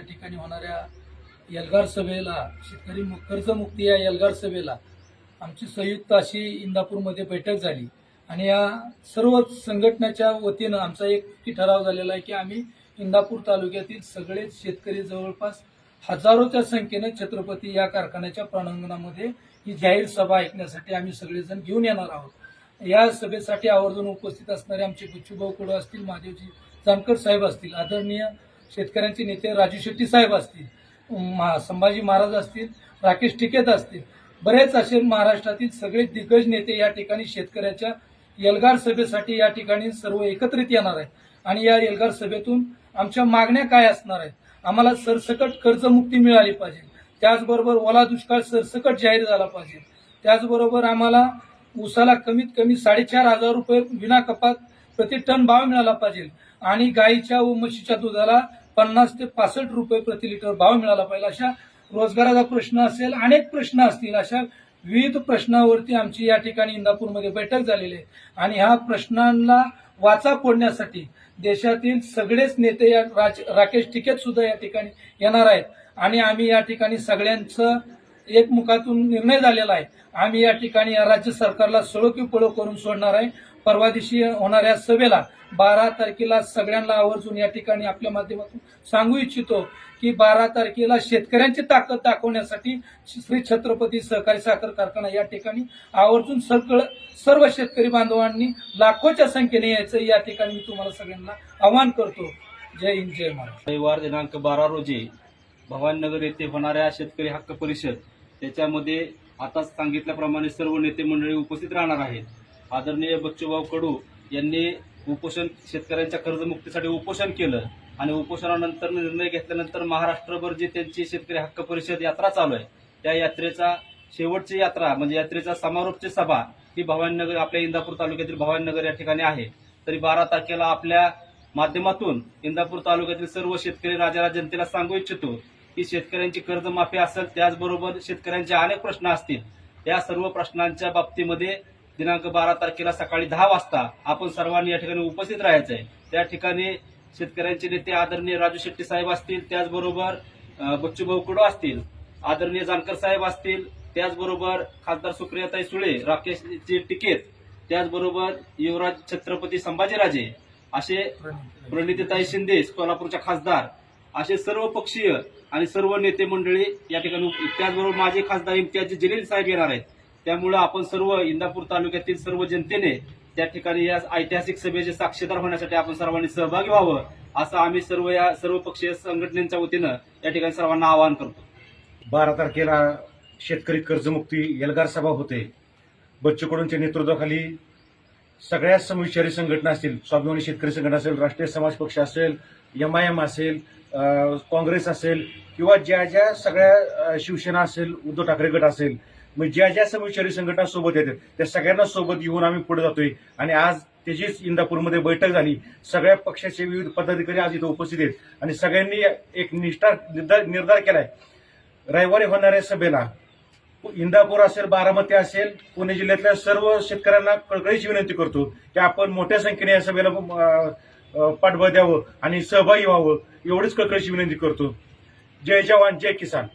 होणाऱ्या एल्गार सभेला शेतकरी कर्जमुक्ती या एल्गार सभेला आमची संयुक्त अशी इंदापूरमध्ये बैठक झाली. आणि या सर्व संघटनेच्या वतीनं आमचा एक ठराव झालेला आहे की आम्ही इंदापूर तालुक्यातील सगळेच शेतकरी जवळपास हजारोच्या संख्येने छत्रपती या कारखान्याच्या प्रांगणामध्ये ही जाहीर सभा ऐकण्यासाठी आम्ही सगळेजण घेऊन येणार आहोत. या सभेसाठी आवर्जून उपस्थित असणारे आमचे गुच्छूभाऊ कुडू असतील महादेवजी जानकर साहेब असतील आदरणीय शेतकऱ्यांचे नेते राजू शेट्टी साहेब असतील मा- संभाजी महाराज असतील राकेश टिकेत असतील बरेच असे महाराष्ट्रातील सगळे दिग्गज नेते या ठिकाणी शेतकऱ्याच्या एल्गार सभेसाठी या ठिकाणी सर्व एकत्रित येणार आहेत. आणि या एल्गार सभेतून आमच्या मागण्या काय असणार आहेत? आम्हाला सरसकट कर्जमुक्ती मिळाली पाहिजे. त्याचबरोबर ओला दुष्काळ सरसकट जाहीर झाला पाहिजे. त्याचबरोबर आम्हाला ऊसाला कमीत कमी साडेचार हजार रुपये विना कपात प्रति टन भाव मिळाला पाहिजे. आणि गाईच्या व म्हशीच्या दुधाला पन्नास ते पासष्ट रुपये प्रति लिटर भाव मिळाला पाहिजे अशा रोजगाराचा प्रश्न असेल अनेक प्रश्न असतील अशा विविध प्रश्नावरती आमची या ठिकाणी इंदापूरमध्ये बैठक झालेली आहे. आणि ह्या प्रश्नांना वाचा फोडण्यासाठी देशातील सगळेच नेते या राज- राकेश टिकेत सुद्धा या ठिकाणी येणार आहेत. आणि आम्ही या ठिकाणी सगळ्यांचं एकमुखातून निर्णय झालेला आहे. आम्ही या ठिकाणी या राज्य सरकारला सळोकी पळो करून सोडणार आहे. परवा दिवशी होणाऱ्या सभेला बारा तारखेला सगळ्यांना आवर्जून या ठिकाणी आपल्या माध्यमातून सांगू इच्छितो की बारा तारखेला शेतकऱ्यांची ताकद दाखवण्यासाठी श्री छत्रपती सहकारी साखर कारखाना या ठिकाणी आवर्जून सगळं सर्व शेतकरी बांधवांनी लाखोच्या संख्येने यायचं या ठिकाणी मी तुम्हाला सगळ्यांना आवाहन करतो. जय हिंद जय महाराष्ट्र. रविवार दिनांक बारा रोजी भवानीनगर येथे होणाऱ्या शेतकरी हक्क परिषद त्याच्यामध्ये आताच सांगितल्याप्रमाणे सर्व नेते मंडळी उपस्थित राहणार आहेत. आदरणीय बच्चूभाऊ कडू यांनी उपोषण शेतकऱ्यांच्या कर्जमुक्तीसाठी उपोषण केलं. आणि उपोषणानंतर निर्णय घेतल्यानंतर महाराष्ट्रभर जी त्यांची शेतकरी हक्क परिषद यात्रा चालू आहे त्या यात्रेचा शेवटची यात्रा म्हणजे यात्रेचा समारोपची सभा ही भवानीनगर आपल्या इंदापूर तालुक्यातील भवानीनगर या ठिकाणी आहे. तरी बारा तारखेला आपल्या माध्यमातून इंदापूर तालुक्यातील सर्व शेतकरी राजाला जनतेला सांगू इच्छितो की शेतकऱ्यांची कर्जमाफी असेल त्याचबरोबर शेतकऱ्यांचे अनेक प्रश्न असतील. या सर्व प्रश्नांच्या बाबतीमध्ये दिनांक बारा तारखेला सकाळी दहा वाजता आपण सर्वांनी या ठिकाणी उपस्थित राहायचं आहे त्या ठिकाणी शेतकऱ्यांचे नेते आदरणीय राजू शेट्टी साहेब असतील त्याचबरोबर बच्चूभाऊ कुडो असतील आदरणीय जानकर साहेब असतील त्याचबरोबर खासदार सुप्रियाताई सुळे राकेशचे टिकेत त्याचबरोबर युवराज छत्रपती संभाजीराजे असे प्रणितीताई शिंदे कोल्हापूरच्या खासदार असे सर्व पक्षीय आणि सर्व नेते मंडळी या ठिकाणी त्याचबरोबर माझे खासदार इम्तियाजी जलील साहेब येणार आहेत. त्यामुळे आपण सर्व इंदापूर तालुक्यातील सर्व जनतेने त्या ठिकाणी या ऐतिहासिक सभेचे साक्षीदार होण्यासाठी आपण सर्वांनी सहभागी व्हावं असं आम्ही सर्व या सर्व पक्षीय संघटनेच्या वतीनं या ठिकाणी सर्वांना आवाहन करतो. बारा तारखेला शेतकरी कर्जमुक्ती एल्गार सभा होते. बच्चू कडूंच्या नेतृत्वाखाली सगळ्या समविचारी संघटना असतील स्वाभिमानी शेतकरी संघटना असेल राष्ट्रीय समाज पक्ष असेल एम आय एम असेल काँग्रेस असेल किंवा ज्या ज्या सगळ्या शिवसेना असेल उद्धव ठाकरे गट असेल मग ज्या ज्या समविचारी संघटना सोबत येतात त्या सगळ्यांना सोबत घेऊन आम्ही पुढे जातोय. आणि आज त्याचीच इंदापूरमध्ये बैठक झाली सगळ्या पक्षाचे विविध पदाधिकारी आज इथं उपस्थित आहेत. आणि सगळ्यांनी एक निष्ठा निर्धार निर्धार केलाय. रविवारी होणाऱ्या सभेला इंदापूर असेल बारामती असेल पुणे जिल्ह्यातल्या सर्व शेतकऱ्यांना कळकळीची विनंती करतो की आपण मोठ्या संख्येने या सभेला पाठबळ द्यावं आणि सहभागी व्हावं एवढीच कळकळीची विनंती करतो. जय जवान जय किसान.